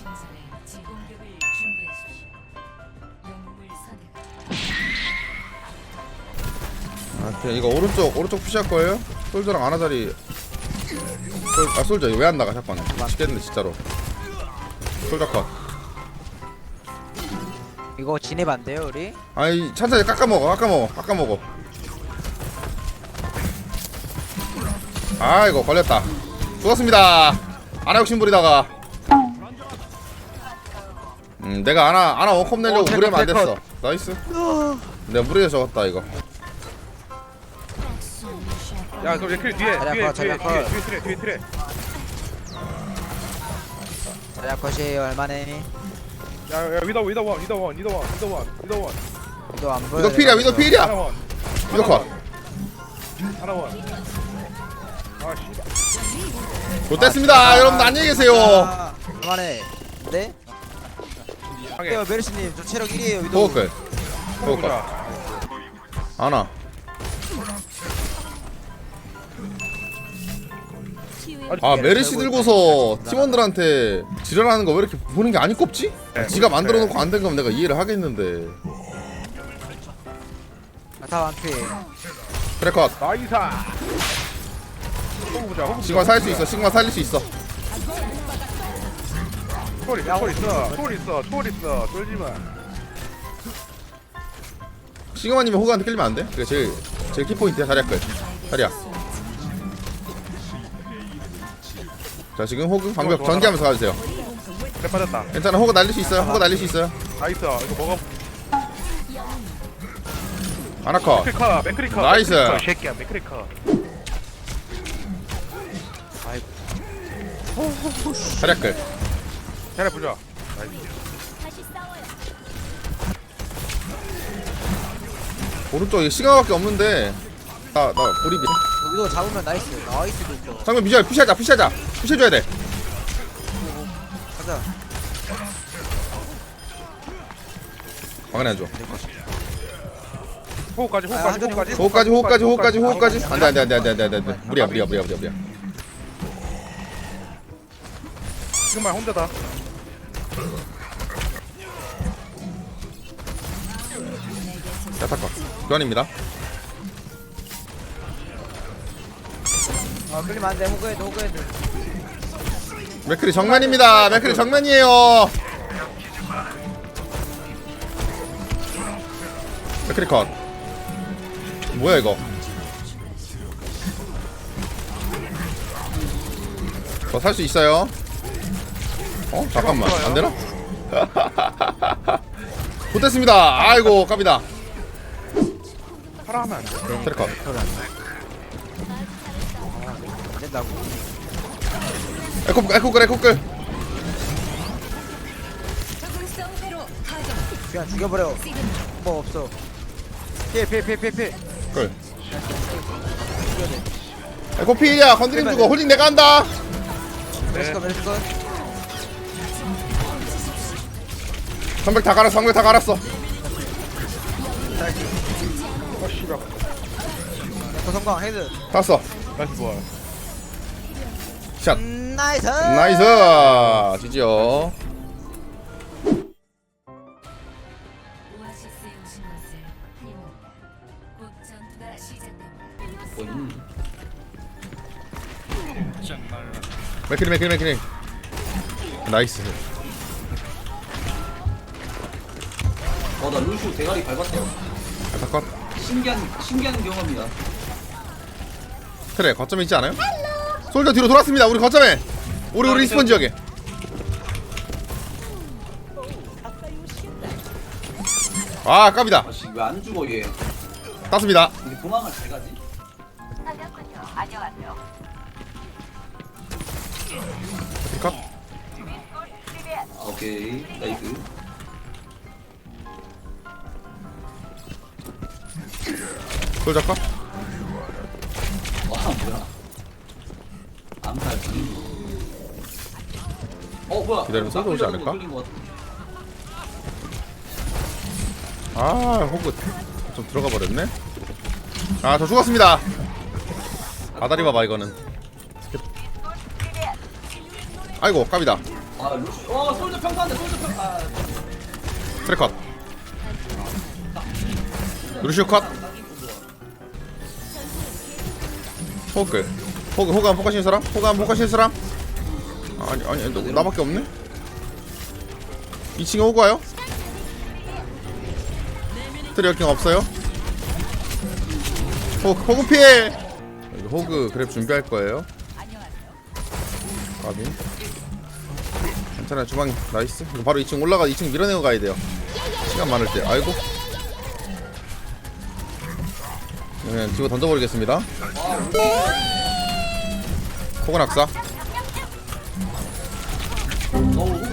신선의 지공격을 준비하십시오. 영웅을 선택. 아, 그냥 이거 오른쪽 오른쪽 푸시할 거예요? 솔저랑 아나자리 솔, 아 솔저 이거 왜안 나가 잠깐만 미치겠는데 진짜로 솔저 컷 이거 진입 안 돼요 우리? 아니 천천히 깎아 먹어 깎아 먹어 깎아 먹어 아 이거 걸렸다 죽었습니다 아나 욕심부리다가 음 내가 아나 아나 원컵 내려고 어, 무리하면 안. 됐어 나이스 내가 무리해서 적었다 이거 야, 그럼 얘 뒤에, 자리야, 뒤에, 컷, 뒤에, 뒤에, 컷. 뒤에 트레, 뒤에 트레. 자리야 컷이 얼마네? 야, 야, 위더, 위더 원, 위더 원, 위더 원, 위더 원, 위더 원. 위도 안 보여. 위도 필이야 위도 필이야 하나 원, 위도 컷 하나 원. 아, 씨발. 좋됐습니다 여러분들 안녕히 계세요 아, 얼마네? 네? 하게. 네, 메르시님 저 체력 1이에요 위도. 호흡글 호흡글 보자. 아나 아 메르시 들고서 팀원들한테 지랄하는 거 왜 이렇게 보는 게안 이꼽지? 네. 지가 만들어 놓고 안 된 거면 내가 이해를 하겠는데 아, 다 완피. 트래컷 나이사. 호구 보자, 호구. 시그마 살릴 수 있어 시그마 살릴 수 있어 초월 있어, 초월 있어, 초월 있어, 초월 있어. 쫄지 마. 시그마님이 호그한테 끌리면 안 돼? 그게 제일 제일 키포인트야 자리야 끌 자리야 자 지금 호그 방벽. 전개하면서 가주세요 그래 빠졌다. 괜찮아 호그 날릴 수 있어요 호그 날릴 수 있어요 나이스. 이거 먹어. 아나커 맥크리커, 맥크리커. 나이스. 이 새끼야, 맥크리커. 자리야 끌 잘해 보자. 나이스. 오른쪽 이게 시그마밖에 없는데 나나 보리비 위도 잡으면 나이스. 나이스 위도. 상면 미절 푸시하자 푸시하자 푸시해줘야 돼 가자. 막아내줘 호구까지, 아, 호구까지, 한전이 호구까지. 호흡까지 호흡까지 호흡까지 호흡까지 안돼 안돼 안돼 안돼 안돼 안돼 무리야 무리야 무리야 무리야 지금만 혼자다. 자 타커. 교환입니다. 아 끌리면 안 돼. 호그해도 호그해도. 맥크리 정면입니다. 맥크리 정면이에요. 맥크리 컷. 뭐야 이거? 저 살 수 있어요 어 잠깐만 안 되나 못했습니다 아이고 깝이다 파라 하면 안 돼. 트래컷 안 된다고. 에코 에코 끌 에코 끌 그냥 죽여버려. 뭐 없어. 필필필필필. 끌 에코 피야 건드림 주고 홀딩 내가 한다 메르시컷 메르시컷. 성백 다 갈았어 성백 다 갈았어 어, 씨발. 더 성광 헤드. 탔어 나이스 좋아. 샷 음, 나이스. 나이스 지지요 오아시스에 오신 것을 환영합니다. 곧 전투가 시작됩니다. 맥크리 맥크리 맥크리 나이스 어, 나 루슈 대가리 밟았대요. 잠깐 신기한, 신기한 경험이다. 그래 거점에 있지 않아요? 솔저 뒤로 돌았습니다 우리 거점에 우리 우리 리스폰 지역에 아 깝이다 아씨, 왜 안 죽어, 얘. 땄습니다 근데 도망을 잘 가지? 컷 아, 오케이. 나이스. 솔저 컷 와, 뭐야. 암살. 어, 뭐야. 기다리면 쏠져 오지 않을까? 아 호그. 좀 들어가 버렸네. 아 저 죽었습니다. 아다리 봐봐 이거는. 아이고 깝이다. 아 루슈 와 솔저 평타한데 솔저 평타 아, 트랙컷. 루시오 컷 호그. 호그 한 포커싱 사람? 한 포커싱 사람? 아니 아니 나, 나밖에 없네? 2층에 호그 와요? 트리어킹 없어요? 호그 호그 피해! 호그 그랩 준비할 거예요. 까비. 괜찮아요 주방이. 나이스. 바로 2층 올라가 2층 밀어내고 가야 돼요. 시간 많을 때. 아이고 그냥 뒤로 던져버리겠습니다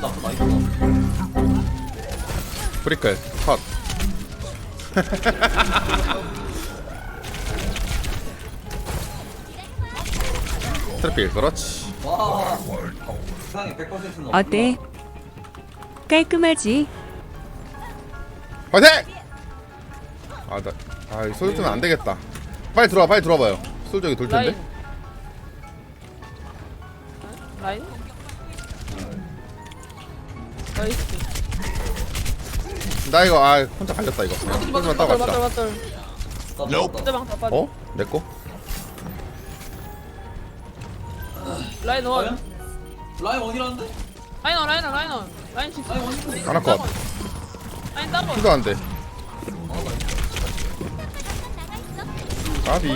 나쁘다 이거 브리클 컷 트래필 그렇지 와 세상에 100%는 어때? 깔끔하지? 화이팅! 아 나 아 소유투는 안 되겠다. 빨리 들어와 빨리 들어와봐요. 솔저기 돌 텐데? 라인? 나이스. 나 이거 아 혼자 갈렸다 이거. 그냥 솔저만 따고 맞돌 갑시다. 맞돌 다 빠져. 어? 내꺼? 라인 원. 라인 원이라는데? 라인 원 라인 원 라인 원. 라인 치 라인 원이 하나 컷 라인 따고 피도 안 돼 까비.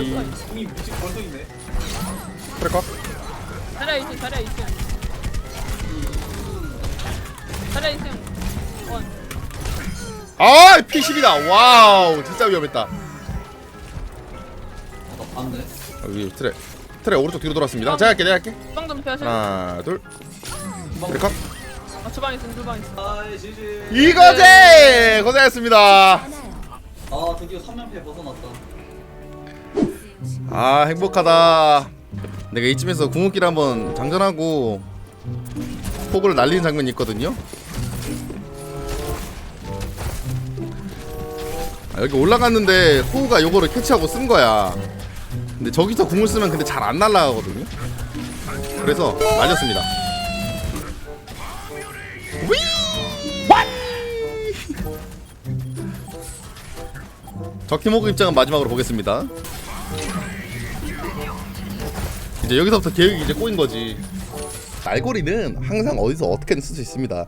벌써 있네 2층 자리야 2층 자리야 2층 원. 아 P10이다. 와우 진짜 위험했다. 아, 나 봤네 여기 트레 트레 오른쪽 뒤로 돌았습니다. 제가 할게 내가 할게. 주방 좀 하나 둘. 그래 컷아 주방 있음 주방 있음. 아이 지지. 이거지! 고생했습니다. 아 드디어 3연패 벗어났다 아 행복하다. 내가 이쯤에서 궁극기를 한번 장전하고 폭을 날리는 장면이 있거든요. 아, 여기 올라갔는데 호우가 요거를 캐치하고 쓴 거야. 근데 저기서 궁을 쓰면 근데 잘 안 날아가거든요. 그래서 날렸습니다. 적팀 호그 입장은 마지막으로 보겠습니다 이제 여기서부터 계획이 이제 꼬인 거지. 날고리는 항상 어디서 어떻게든 쓸 수 있습니다.